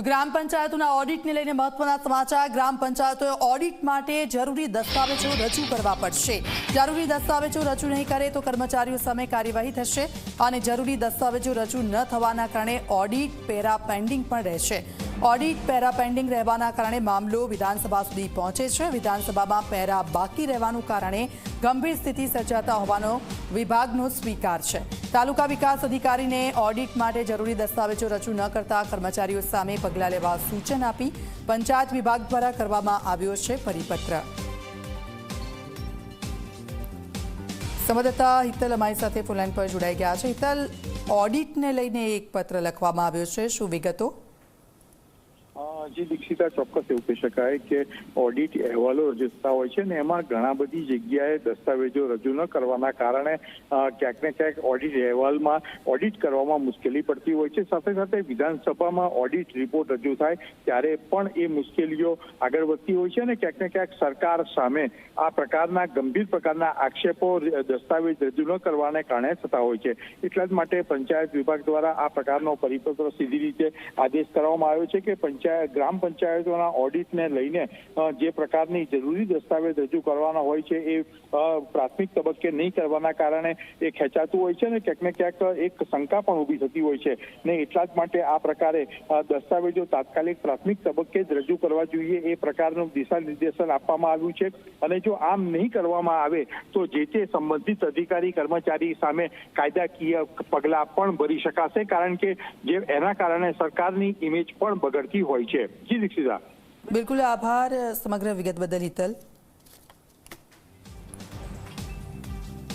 તો ગ્રામ પંચાયતોના ઓડિટને લઈને મહત્વના સમાચાર. ગ્રામ પંચાયતોએ ઓડિટ માટે જરૂરી દસ્તાવેજો રજૂ કરવા પડશે. જરૂરી દસ્તાવેજો રજૂ નહીં કરે તો કર્મચારીઓ સામે કાર્યવાહી થશે અને જરૂરી દસ્તાવેજો રજૂ ન થવાના કારણે ઓડિટ પેરા પેન્ડિંગ પણ રહેશે. ઓડિટ પેરા પેન્ડિંગ રહેવાના કારણે મામલો વિધાનસભા સુધી પહોંચે છે. વિધાનસભામાં પેરા બાકી રહેવાનું કારણે ગંભીર સ્થિતિ સર્જાતા હોવાનો વિભાગનો સ્વીકાર છે. તાલુકા વિકાસ અધિકારીને ઓડિટ માટે જરૂરી દસ્તાવેજો રજૂ ન કરતા કર્મચારીઓ સામે પગલાં લેવા સૂચન આપી પંચાયત વિભાગ દ્વારા કરવામાં આવ્યો છે પરિપત્ર. સંવાદદાતા હિતલ અમારી સાથે ફોનલાઈન પર જોડાઈ ગયા છે. હિતલ, ઓડિટને લઈને એક પત્ર લખવામાં આવ્યો છે. શું વિગતો? જી દીક્ષિતા ચોક્કસ એવું કહી શકાય કે ઓડિટ અહેવાલો રજૂતા હોય છે ને એમાં ઘણા બધી જગ્યાએ દસ્તાવેજો રજૂ ન કરવાના કારણે ક્યાંક ને ક્યાંક ઓડિટ અહેવાલમાં ઓડિટ કરવામાં મુશ્કેલી પડતી હોય છે. સાથે સાથે વિધાનસભામાં ઓડિટ રિપોર્ટ રજૂ થાય ત્યારે પણ એ મુશ્કેલીઓ આગળ વધતી હોય છે અને ક્યાંક ને ક્યાંક સરકાર સામે આ પ્રકારના ગંભીર પ્રકારના આક્ષેપો દસ્તાવેજ રજૂ ન કરવાને કારણે થતા હોય છે. એટલા જ માટે પંચાયત વિભાગ દ્વારા આ પ્રકારનો પરિપત્ર સીધી રીતે આદેશ કરવામાં આવ્યો છે કે પંચાયત ગ્રામ પંચાયતોના ઓડિટને લઈને જે પ્રકારની જરૂરી દસ્તાવેજ રજૂ કરવાના હોય છે એ પ્રાથમિક તબક્કે નહીં કરવાના કારણે એ ખેંચાતું હોય છે ને ક્યાંક ને ક્યાંક એક શંકા પણ ઊભી થતી હોય છે. ને એટલા જ માટે આ પ્રકારે દસ્તાવેજો તાત્કાલિક પ્રાથમિક તબક્કે જ રજૂ કરવા જોઈએ એ પ્રકારનું દિશા નિર્દેશન આપવામાં આવ્યું છે. અને જો આમ નહીં કરવામાં આવે, તો જે તે સંબંધિત અધિકારી, કર્મચારી સામે કાયદાકીય પગલાં પણ ભરી શકાશે કારણ કે જે એના કારણે સરકારની ઇમેજ પણ બગડતી હોય છે જી દીક્ષિતા બિલકુલ આભાર સમગ્ર વિગત બદલ હિતલ